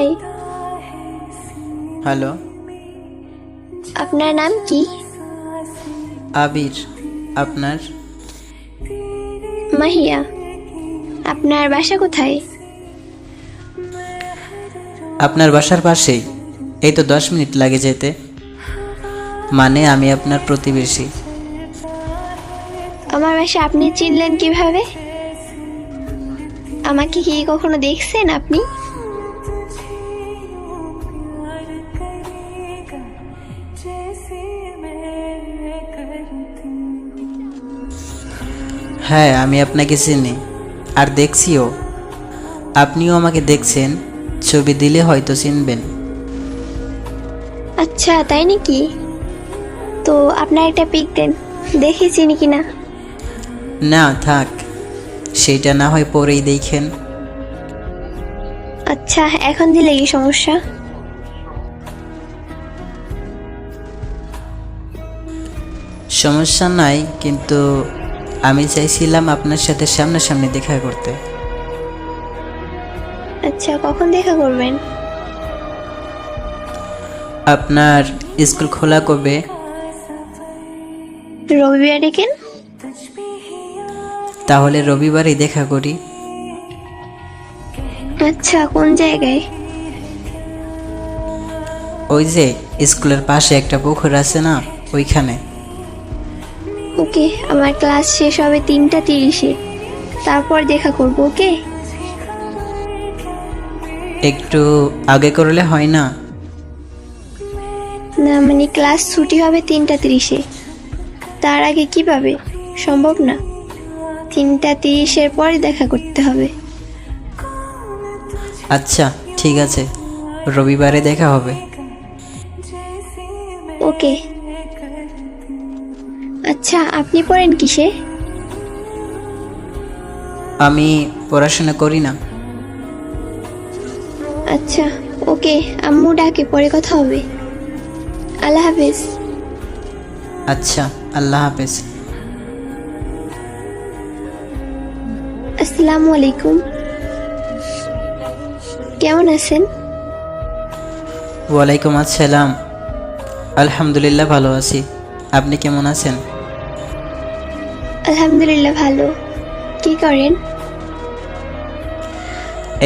Hi hello. আপনার নাম কি? আবির আপনার? মাহিয়া আপনার বাসা কোথায়? আপনার বাসার পাশেই। এই তো দশ মিনিট লাগে যেতে। মানে আমি আপনার প্রতিবেশী। আমার বাসা আপনি চিনলেন কীভাবে? আমাকে কি কখনো দেখছেন আপনি? হ্যাঁ আমি আপনাকে চিনি। আর দেখছিও। আপনিও আমাকে দেখছেন ছবি দিলে হয়তো চিনবেন। আচ্ছা তাই নাকি? তো আপনার একটা পিক দেন দেখে চিনি কিনা? না না থাক। সেইটা না হয় পরেই দেখেন। আচ্ছা এখন দিলে কি সমস্যা? সমস্যা নাই কিন্তু আমি চাইছিলাম আপনার সাথে সামনাসামনি দেখা করতে। আচ্ছা কখন দেখা করবেন? আপনার স্কুল খোলা কবে? রবিবার ডেকেন তাহলে রবিবারই দেখা করি। আচ্ছা কোন জায়গায়? ওই যে স্কুলের পাশে একটা পুকুর আছে না ওইখানে। ওকে আমার ক্লাস শেষ হবে তিনটা তিরিশে। তারপর দেখা করব ওকে? একটু আগে করলে হয় না? না মানে ক্লাস ছুটি হবে তিনটা তিরিশে। তার আগে কীভাবে সম্ভব না। তিনটা তিরিশের পরে দেখা করতে হবে। আচ্ছা ঠিক আছে। রবিবারে দেখা হবে। ওকে। আচ্ছা আপনি পড়েন কিসে? আমি পড়াশোনা করি না। আচ্ছা ওকে আম্মু ডাকে পরে কথা হবে। আল্লাহ হাফেজ। আচ্ছা আল্লাহ হাফেজ। আসসালামু আলাইকুম। কেমন আছেন? ওয়ালাইকুম আসসালাম। আলহামদুলিল্লাহ ভালো আছি। আপনি কেমন আছেন? আলহামদুলিল্লাহ ভালো। কি করেন?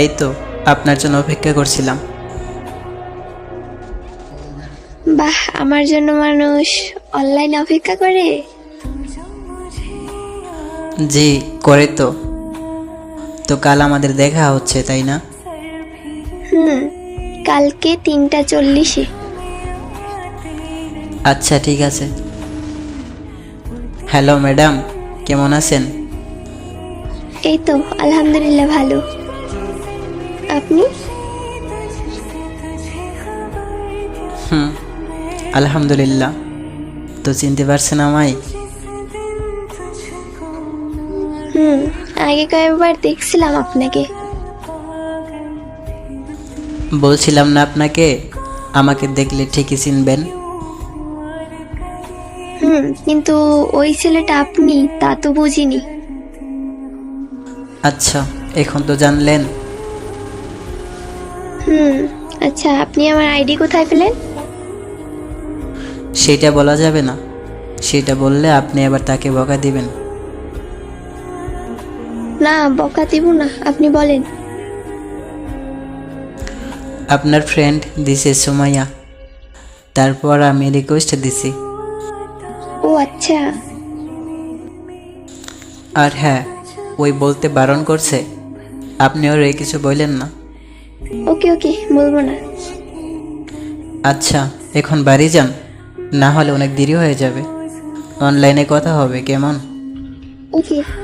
এই তো আপনার জন্য অপেক্ষা করছিলাম। বাহ আমার জন্য মানুষ অনলাইনে অপেক্ষা করে? জি করে তো। তো কাল আমাদের দেখা হচ্ছে তাই না? হুম কালকে তিনটা চল্লিশে। আচ্ছা ঠিক আছে। Hello madam. কেমন আছেন? এই তো আলহামদুলিল্লাহ ভালো। আপনি? হুম আলহামদুলিল্লাহ। তো চিনতে পারছেন আমায়? হুম আগে কয়েকবার দেখছিলাম আপনাকে। বলছিলাম না আপনাকে আমাকে দেখলে ঠিকই চিনবেন। হুম কিন্তু ওই ছেলেটা আপনি তা তো বুঝিনি। আচ্ছা এখন তো জানলেন। হুম আচ্ছা আপনি আমার আইডি কোথায় পেলেন? সেটা বলা যাবে না। সেটা বললে আপনি আবার তাকে বকা দিবেন। না বকা দিব না আপনি বলেন। আপনার ফ্রেন্ড দিছে সুমাইয়া। তারপর আমি রিকোয়েস্ট দিছি। ও আচ্ছা। আর হ্যাঁ ওই বলতে বারণ করছে। আপনি ওর এই কিছু বললেন না। ওকে ওকে বলব না। আচ্ছা এখন বাড়ি যান। না হলে অনেক দেরি হয়ে যাবে। অনলাইনে কথা হবে কেমন? ওকে।